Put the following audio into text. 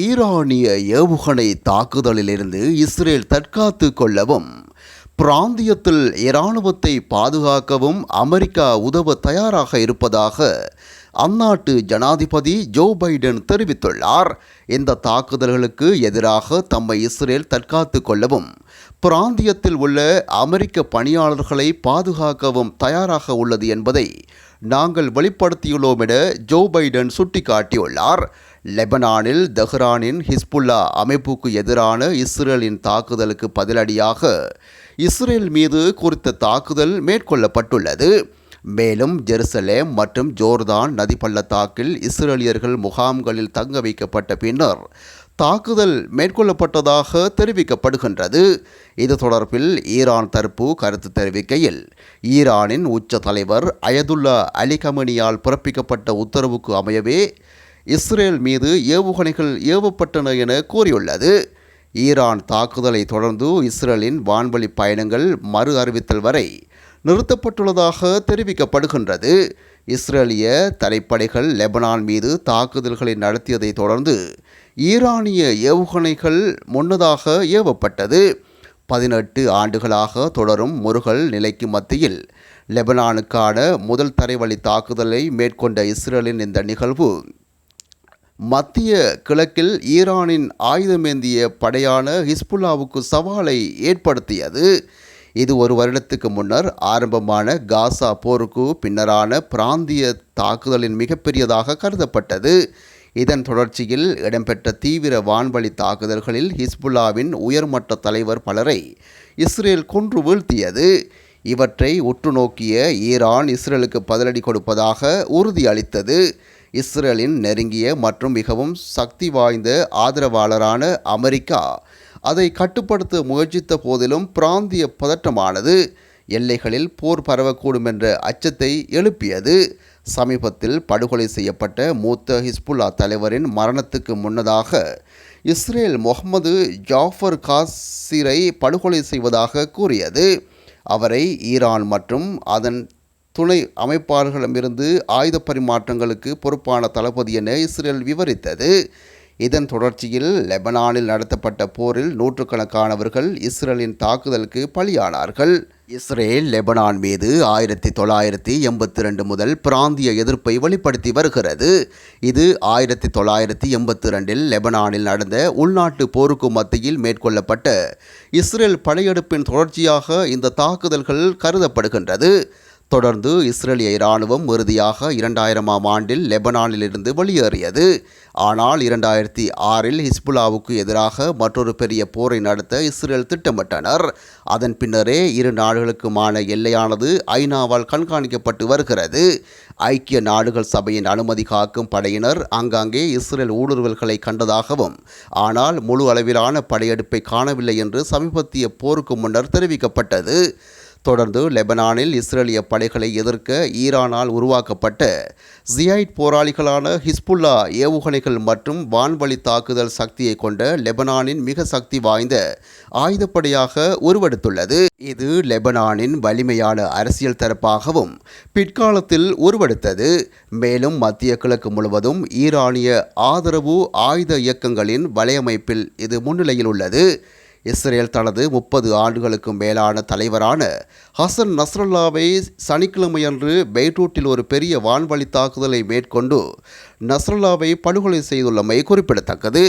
ஈரானிய ஏவுகணை தாக்குதலிலிருந்து இஸ்ரேல் தற்காத்து கொள்ளவும் பிராந்தியத்தில் இராணுவத்தை பாதுகாக்கவும் அமெரிக்கா உதவ தயாராக இருப்பதாக அந்நாட்டு ஜனாதிபதி ஜோ பைடன் தெரிவித்துள்ளார். இந்த தாக்குதல்களுக்கு எதிராக தம்மை இஸ்ரேல் தற்காத்து கொள்ளவும் பிராந்தியத்தில் உள்ள அமெரிக்க பணியாளர்களை பாதுகாக்கவும் தயாராக உள்ளது என்பதை நாங்கள் வெளிப்படுத்தியுள்ளோம் என ஜோ பைடன் சுட்டிக்காட்டியுள்ளார். லெபனானில் தெஹ்ரானின் ஹிஸ்புல்லா அமைப்புக்கு எதிரான இஸ்ரேலின் தாக்குதலுக்கு பதிலடியாக இஸ்ரேல் மீது குறித்த தாக்குதல் மேற்கொள்ளப்பட்டுள்ளது. மேலும் ஜெருசலேம் மற்றும் ஜோர்தான் நதி பள்ளத்தாக்கில் இஸ்ரேலியர்கள் முகாம்களில் தங்க வைக்கப்பட்ட பின்னர் தாக்குதல் மேற்கொள்ளப்பட்டதாக தெரிவிக்கப்படுகின்றது. இது தொடர்பில் ஈரான் தரப்பு கருத்து தெரிவிக்கையில் ஈரானின் உச்ச தலைவர் அயதுல்லா அலி கமனியால் பிறப்பிக்கப்பட்ட உத்தரவுக்கு அமையவே இஸ்ரேல் மீது ஏவுகணைகள் ஏவப்பட்டன என கூறியுள்ளது. ஈரான் தாக்குதலை தொடர்ந்து இஸ்ரேலின் வான்வழி பயணங்கள் மறு அறிவித்தல் வரை நிறுத்தப்பட்டுள்ளதாக தெரிவிக்கப்படுகின்றது. இஸ்ரேலிய தரைப்படைகள் லெபனான் மீது தாக்குதல்களை நடத்தியதை தொடர்ந்து ஈரானிய ஏவுகணைகள் முன்னதாக ஏவப்பட்டது. பதினெட்டு ஆண்டுகளாக தொடரும் முருகல் நிலைக்கு மத்தியில் லெபனானுக்கான முதல் தரைவழி தாக்குதலை மேற்கொண்ட இஸ்ரேலின் இந்த நிகழ்வு மத்திய கிழக்கில் ஈரானின் ஆயுதமேந்திய படையான ஹிஸ்புல்லாவுக்கு சவாலை ஏற்படுத்தியது. இது ஒரு வருடத்துக்கு முன்னர் ஆரம்பமான காசா போருக்கு பின்னரான பிராந்திய தாக்குதலின் மிகப்பெரியதாக கருதப்பட்டது. இதன் தொடர்ச்சியில் இடம்பெற்ற தீவிர வான்வழி தாக்குதல்களில் ஹிஸ்புல்லாவின் உயர்மட்ட தலைவர் பலரை இஸ்ரேல் கொன்று வீழ்த்தியது. இவற்றை உற்று நோக்கிய ஈரான் இஸ்ரேலுக்கு பதிலடி கொடுப்பதாக உறுதியளித்தது. இஸ்ரேலின் நெருங்கிய மற்றும் மிகவும் சக்தி வாய்ந்த ஆதரவாளரான அமெரிக்கா அதை கட்டுப்படுத்த முயற்சித்த போதிலும் பிராந்திய பதற்றமானது எல்லைகளில் போர் பரவக்கூடும் என்ற அச்சத்தை எழுப்பியது. சமீபத்தில் படுகொலை செய்யப்பட்ட மூத்த ஹிஸ்புல்லா தலைவரின் மரணத்துக்கு முன்னதாக இஸ்ரேல் முகமது ஜாஃபர் காசிரை படுகொலை செய்வதாக கூறியது. அவரை ஈரான் மற்றும் அதன் துணை அமைப்பாளர்களிடமிருந்து ஆயுத பரிமாற்றங்களுக்கு பொறுப்பான தளபதி என இஸ்ரேல் விவரித்தது. இதன் தொடர்ச்சியில் லெபனானில் நடத்தப்பட்ட போரில் நூற்றுக்கணக்கானவர்கள் இஸ்ரேலின் தாக்குதலுக்கு பலியானார்கள். இஸ்ரேல் லெபனான் மீது ஆயிரத்தி தொள்ளாயிரத்தி எண்பத்தி ரெண்டு முதல் பிராந்திய எதிர்ப்பை வெளிப்படுத்தி வருகிறது. இது ஆயிரத்தி தொள்ளாயிரத்தி எண்பத்தி ரெண்டில் லெபனானில் நடந்த உள்நாட்டு போருக்கு மத்தியில் மேற்கொள்ளப்பட்ட இஸ்ரேல் படையெடுப்பின் தொடர்ச்சியாக இந்த தாக்குதல்கள் கருதப்படுகின்றது. தொடர்ந்து இஸ்ரேலிய இராணுவம் இறுதியாக இரண்டாயிரமாம் ஆண்டில் லெபனானிலிருந்து வெளியேறியது. ஆனால் இரண்டாயிரத்தி ஆறில் ஹிஸ்புல்லாவுக்கு எதிராக மற்றொரு பெரிய போரை நடத்த இஸ்ரேல் திட்டமிட்டனர். அதன் பின்னரே இரு நாடுகளுக்குமான எல்லையானது ஐநாவால் கண்காணிக்கப்பட்டு வருகிறது. ஐக்கிய நாடுகள் சபையின் அனுமதி காக்கும் படையினர் ஆங்காங்கே இஸ்ரேல் ஊடுருவல்களை கண்டதாகவும் ஆனால் முழு அளவிலான படையெடுப்பை காணவில்லை என்று சமீபத்திய போருக்கு முன்னர் தெரிவிக்கப்பட்டது. தொடர்ந்து லெபனானில் இஸ்ரேலிய படைகளை எதிர்க்க ஈரானால் உருவாக்கப்பட்ட ஜியாய்ட் போராளிகளான ஹிஸ்புல்லா ஏவுகணைகள் மற்றும் வான்வழி தாக்குதல் சக்தியை கொண்ட லெபனானின் மிக சக்தி வாய்ந்த ஆயுதப்படையாக உருவெடுத்துள்ளது. இது லெபனானின் வலிமையான அரசியல் தரப்பாகவும் பிற்காலத்தில் உருவெடுத்தது. மேலும் மத்திய கிழக்கு முழுவதும் ஈரானிய ஆதரவு ஆயுத இயக்கங்களின் வலையமைப்பில் இது முன்னிலையில் உள்ளது. இஸ்ரேல் தனது முப்பது ஆண்டுகளுக்கும் மேலான தலைவரான ஹசன் நஸ்ரல்லாவை சனிக்கிழமையன்று பெய்ரூட்டில் ஒரு பெரிய வான்வழி தாக்குதலை மேற்கொண்டு நஸ்ரல்லாவை படுகொலை செய்துள்ளமை குறிப்பிடத்தக்கது.